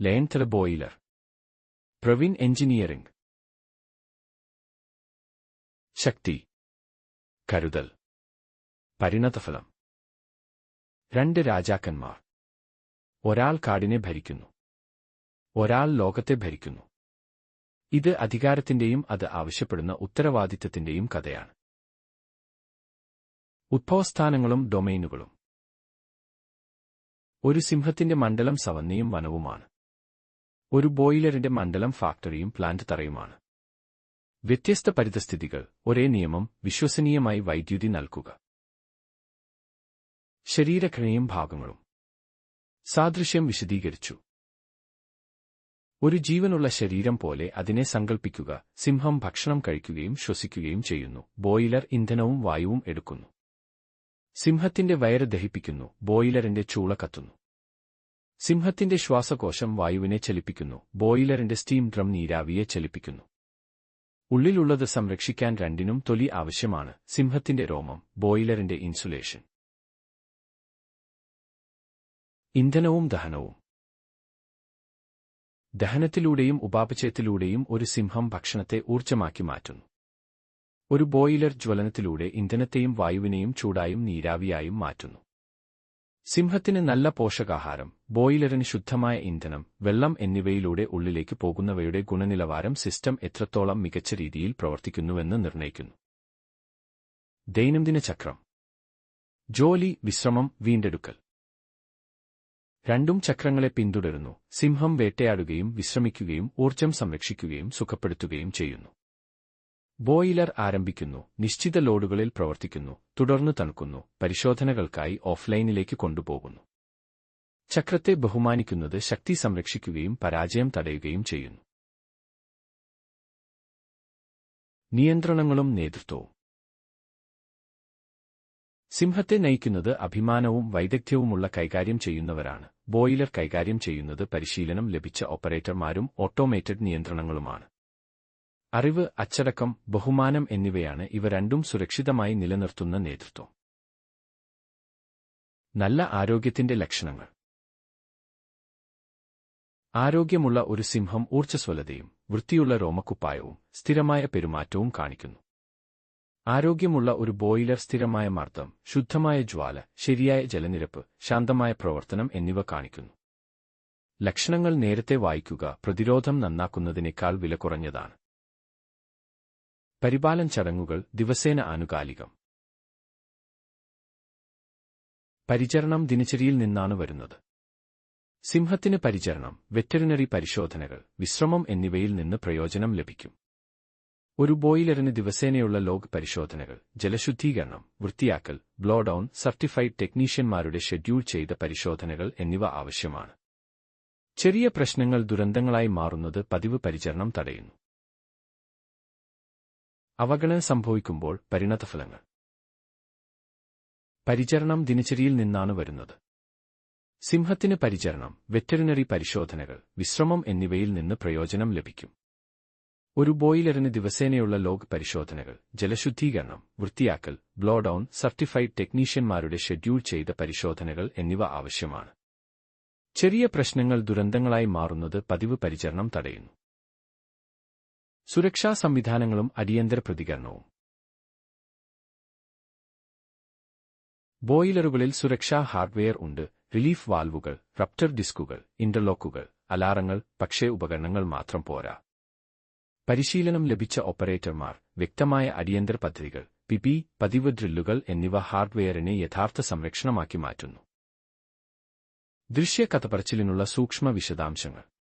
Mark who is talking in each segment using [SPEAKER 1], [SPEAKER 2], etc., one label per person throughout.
[SPEAKER 1] ലയൻതല boiler Praveen engineering ശക്തി കരുതൽ പരിണതഫലം രണ്ട് രാജാക്കന്മാർ ഒരാൾ കാടിനെ ഭരിക്കുന്നു ഒരാൾ ലോകത്തെ ഭരിക്കുന്നു ഇത് അധികാരത്തിന്റെയും അത് ആവശ്യപ്പെടുന്ന ഉത്തരവാദിത്തത്തിന്റെയും കഥയാണ് ഉദ്ഭവസ്ഥാനങ്ങളും ഡൊമൈനുകളും ഒരു സിംഹത്തിന്റെ മണ്ഡലം സവന്നിയും വനവുമാണ് ഒരു ബോയിലറിന്റെ മണ്ഡലം ഫാക്ടറിയും പ്ലാന്റ് തറയുമാണ്. വ്യത്യസ്ത പരിതസ്ഥിതികൾ ഒരേ നിയമം വിശ്വസനീയമായി വൈദ്യുതി നൽകുക. ശരീരഘടനയും ഭാഗങ്ങളും. സാദൃശ്യം വിശദീകരിച്ചു. ഒരു ജീവനുള്ള ശരീരം പോലെ അതിനെ സങ്കൽപ്പിക്കുക സിംഹം ഭക്ഷണം കഴിക്കുകയും ശ്വസിക്കുകയും ചെയ്യുന്നു ബോയിലർ ഇന്ധനവും വായുവും എടുക്കുന്നു. സിംഹത്തിന്റെ വയറ് ദഹിപ്പിക്കുന്നു ബോയിലറിന്റെ ചൂള കത്തുന്നു. സിംഹത്തിന്റെ ശ്വാസകോശം വായുവിനെ ചലിപ്പിക്കുന്നു. ബോയിലറിന്റെ സ്റ്റീം ഡ്രം നീരാവിയെ ചലിപ്പിക്കുന്നു. ഉള്ളിലുള്ളത് സംരക്ഷിക്കാൻ രണ്ടിനും തൊലി ആവശ്യമാണ്. സിംഹത്തിന്റെ രോമം ബോയിലറിന്റെ ഇൻസുലേഷൻ. ഇന്ധനവും ദഹനവും. ദഹനത്തിലൂടെയും ഉപാപചയത്തിലൂടെയും ഒരു സിംഹം ഭക്ഷണത്തെ ഊർജമാക്കി മാറ്റുന്നു. ഒരു ബോയിലർ ജ്വലനത്തിലൂടെ ഇന്ധനത്തെയും വായുവിനെയും ചൂടായും നീരാവിയായും മാറ്റുന്നു. സിംഹത്തിന് നല്ല പോഷകാഹാരം ബോയിലറിന് ശുദ്ധമായ ഇന്ധനം വെള്ളം എന്നിവയിലൂടെ ഉള്ളിലേക്ക് പോകുന്നവയുടെ ഗുണനിലവാരം സിസ്റ്റം എത്രത്തോളം മികച്ച രീതിയിൽ പ്രവർത്തിക്കുന്നുവെന്ന് നിർണയിക്കുന്നു. ദൈനംദിന ചക്രം. ജോലി വിശ്രമം വീണ്ടെടുക്കൽ. രണ്ടും ചക്രങ്ങളെ പിന്തുടരുന്നു. സിംഹം വേട്ടയാടുകയും വിശ്രമിക്കുകയും ഊർജം സംരക്ഷിക്കുകയും സുഖപ്പെടുത്തുകയും ചെയ്യുന്നു. ബോയിലർ ആരംഭിക്കുന്നു നിശ്ചിത ലോഡുകളിൽ പ്രവർത്തിക്കുന്നു തുടർന്ന് തണുക്കുന്നു പരിശോധനകൾക്കായി ഓഫ്ലൈനിലേക്ക് കൊണ്ടുപോകുന്നു. ചക്രത്തെ ബഹുമാനിക്കുന്നത് ശക്തി സംരക്ഷിക്കുകയും പരാജയം തടയുകയും ചെയ്യുന്നു. നിയന്ത്രണങ്ങളും നേതൃത്വവും. സിംഹത്തെ നയിക്കുന്നത് അഭിമാനവും വൈദഗ്ധ്യവുമുള്ള കൈകാര്യം ചെയ്യുന്നവരാണ്. ബോയിലർ കൈകാര്യം ചെയ്യുന്നത് പരിശീലനം ലഭിച്ച ഓപ്പറേറ്റർമാരും ഓട്ടോമേറ്റഡ് നിയന്ത്രണങ്ങളുമാണ്. അറിവ് അച്ചടക്കം ബഹുമാനം എന്നിവയാണ് ഇവ രണ്ടും സുരക്ഷിതമായി നിലനിർത്തുന്ന നേതൃത്വം. നല്ല ആരോഗ്യത്തിന്റെ ലക്ഷണങ്ങൾ. ആരോഗ്യമുള്ള ഒരു സിംഹം ഊർജസ്വലതയും വൃത്തിയുള്ള രോമക്കുപ്പായവും സ്ഥിരമായ പെരുമാറ്റവും കാണിക്കുന്നു. ആരോഗ്യമുള്ള ഒരു ബോയിലർ സ്ഥിരമായ മർദ്ദം ശുദ്ധമായ ജ്വാല ശരിയായ ജലനിരപ്പ് ശാന്തമായ പ്രവർത്തനം എന്നിവ കാണിക്കുന്നു. ലക്ഷണങ്ങൾ നേരത്തെ വായിക്കുക പ്രതിരോധം നന്നാക്കുന്നതിനേക്കാൾ വില കുറഞ്ഞതാണ്. പരിപാലൻ ചടങ്ങുകൾ ദിവസേന ആനുകാലികം. പരിചരണം ദിനചര്യയിൽ നിന്നാണ് വരുന്നത്. സിംഹത്തിന് പരിചരണം വെറ്ററിനറി പരിശോധനകൾ വിശ്രമം എന്നിവയിൽ നിന്ന് പ്രയോജനം ലഭിക്കും. ഒരു ബോയിലറിന് ദിവസേനയുള്ള ലോഗ് പരിശോധനകൾ ജലശുദ്ധീകരണം വൃത്തിയാക്കൽ ബ്ലോഡൌൺ സർട്ടിഫൈഡ് ടെക്നീഷ്യന്മാരുടെ ഷെഡ്യൂൾ ചെയ്ത പരിശോധനകൾ എന്നിവ ആവശ്യമാണ്. ചെറിയ പ്രശ്നങ്ങൾ ദുരന്തങ്ങളായി മാറുന്നത് പതിവ് പരിചരണം തടയുന്നു. അവഗണന സംഭവിക്കുമ്പോൾ പരിണതഫലങ്ങൾ. പരിചരണം ദിനചര്യയിൽ നിന്നാണ് വരുന്നത്. സിംഹത്തിന് പരിചരണം വെറ്ററിനറി പരിശോധനകൾ വിശ്രമം എന്നിവയിൽ നിന്ന് പ്രയോജനം ലഭിക്കും. ഒരു ബോയിലറിന് ദിവസേനയുള്ള ലോഗ് പരിശോധനകൾ ജലശുദ്ധീകരണം വൃത്തിയാക്കൽ ബ്ലോ ഡൌൺ സർട്ടിഫൈഡ് ടെക്നീഷ്യന്മാരുടെ ഷെഡ്യൂൾ ചെയ്ത പരിശോധനകൾ എന്നിവ ആവശ്യമാണ്. ചെറിയ പ്രശ്നങ്ങൾ ദുരന്തങ്ങളായി മാറുന്നത് പതിവ് പരിചരണം തടയുന്നു. സുരക്ഷാ സംവിധാനങ്ങളും അടിയന്തര പ്രതികരണവും. ബോയിലറുകളിൽ സുരക്ഷാ ഹാർഡ്വെയർ ഉണ്ട്. റിലീഫ് വാൽവുകൾ റപ്റ്റർ ഡിസ്കുകൾ ഇന്റർലോക്കുകൾ അലാറങ്ങൾ പക്ഷേ ഉപകരണങ്ങൾ മാത്രം പോരാ. പരിശീലനം ലഭിച്ച ഓപ്പറേറ്റർമാർ വ്യക്തമായ അടിയന്തര പദ്ധതികൾ പിപി പതിവ് ഡ്രില്ലുകൾ എന്നിവ ഹാർഡ്വെയറിനെ യഥാർത്ഥ സംരക്ഷണമാക്കി മാറ്റുന്നു. ദൃശ്യ കഥപറച്ചിലിനുള്ള സൂക്ഷ്മ വിശദാംശങ്ങൾ.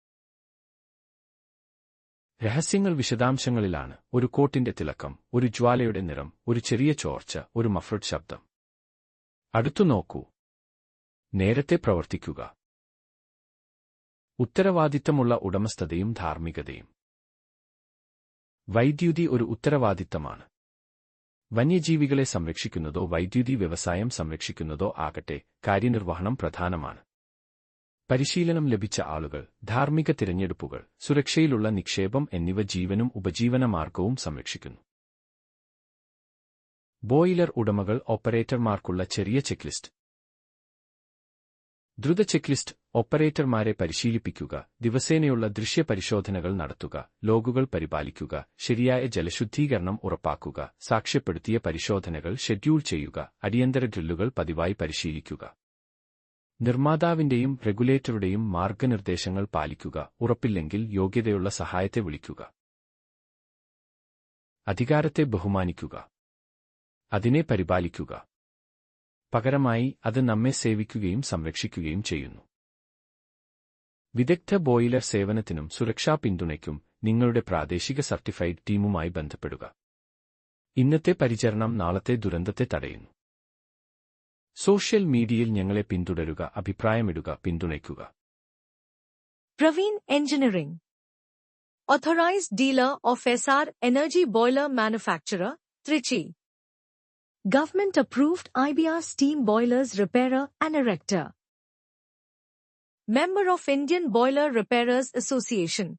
[SPEAKER 1] രഹസ്യങ്ങൾ വിശദാംശങ്ങളിലാണ് ഒരു കോട്ടിന്റെ തിളക്കം ഒരു ജ്വാലയുടെ നിറം ഒരു ചെറിയ ചോർച്ച ഒരു മഫ്രഡ് ശബ്ദം. അടുത്തു നോക്കൂ. നേരത്തെ പ്രവർത്തിക്കുക. ഉത്തരവാദിത്തമുള്ള ഉടമസ്ഥതയും ധാർമ്മികതയും. വൈദ്യുതി ഒരു ഉത്തരവാദിത്തമാണ്. വന്യജീവികളെ സംരക്ഷിക്കുന്നതോ വൈദ്യുതി വ്യവസായം സംരക്ഷിക്കുന്നതോ ആകട്ടെ കാര്യനിർവഹണം പ്രധാനമാണ്. പരിശീലനം ലഭിച്ച ആളുകൾ ധാർമ്മിക തിരഞ്ഞെടുപ്പുകൾ സുരക്ഷയിലുള്ള നിക്ഷേപം എന്നിവ ജീവനും ഉപജീവനമാർഗവും സംരക്ഷിക്കുന്നു. ബോയിലർ ഉടമകൾ ഓപ്പറേറ്റർമാർക്കുള്ള ചെറിയ ചെക്ക്ലിസ്റ്റ്. ദ്രുത ചെക്ക്ലിസ്റ്റ് ഓപ്പറേറ്റർമാരെ പരിശീലിപ്പിക്കുക ദിവസേനയുള്ള ദൃശ്യ പരിശോധനകൾ നടത്തുക ലോഗുകൾ പരിപാലിക്കുക ശരിയായ ജലശുദ്ധീകരണം ഉറപ്പാക്കുക സാക്ഷ്യപ്പെടുത്തിയ പരിശോധനകൾ ഷെഡ്യൂൾ ചെയ്യുക അടിയന്തര ഡ്രില്ലുകൾ പതിവായി പരിശീലിക്കുക. നിർമ്മാതാവിന്റെയും റെഗുലേറ്ററുടെയും മാർഗനിർദ്ദേശങ്ങൾ പാലിക്കുക ഉറപ്പില്ലെങ്കിൽ യോഗ്യതയുള്ള സഹായത്തെ വിളിക്കുക. അധികാരത്തെ ബഹുമാനിക്കുക. അതിനെ പരിപാലിക്കുക. പകരമായി അത് നമ്മെ സേവിക്കുകയും സംരക്ഷിക്കുകയും ചെയ്യുന്നു. വിദഗ്ധ ബോയിലർ സേവനത്തിനും സുരക്ഷാ പിന്തുണയ്ക്കും നിങ്ങളുടെ പ്രാദേശിക സർട്ടിഫൈഡ് ടീമുമായി ബന്ധപ്പെടുക. ഇന്നത്തെ പരിചരണം നാളത്തെ ദുരന്തത്തെ തടയുന്നു. സോഷ്യൽ മീഡിയയിൽ ഞങ്ങളെ പിന്തുടരുക അഭിപ്രായമിടുക പിന്തുണയ്ക്കുക
[SPEAKER 2] Praveen Engineering. Authorized dealer of SR Energy Boiler Manufacturer, Trichy. Government approved IBR steam boilers repairer and erector. Member of Indian Boiler Repairers Association.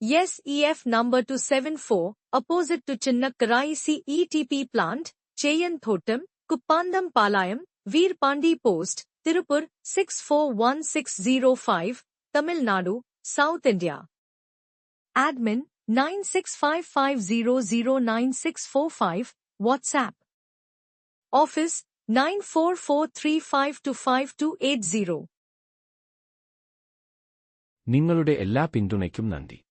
[SPEAKER 2] Yes EF number 274, opposite to Chinnakkarai CETP plant, Chayan Thotam, Kuppandam Palayam, Veer Pandi Post, Tirupur 641605, Tamil Nadu, South India. Admin 9655009645, WhatsApp. Office 9443525280.
[SPEAKER 1] നിങ്ങളുടെ എല്ലാ പിന്തുണയ്ക്കും നന്ദി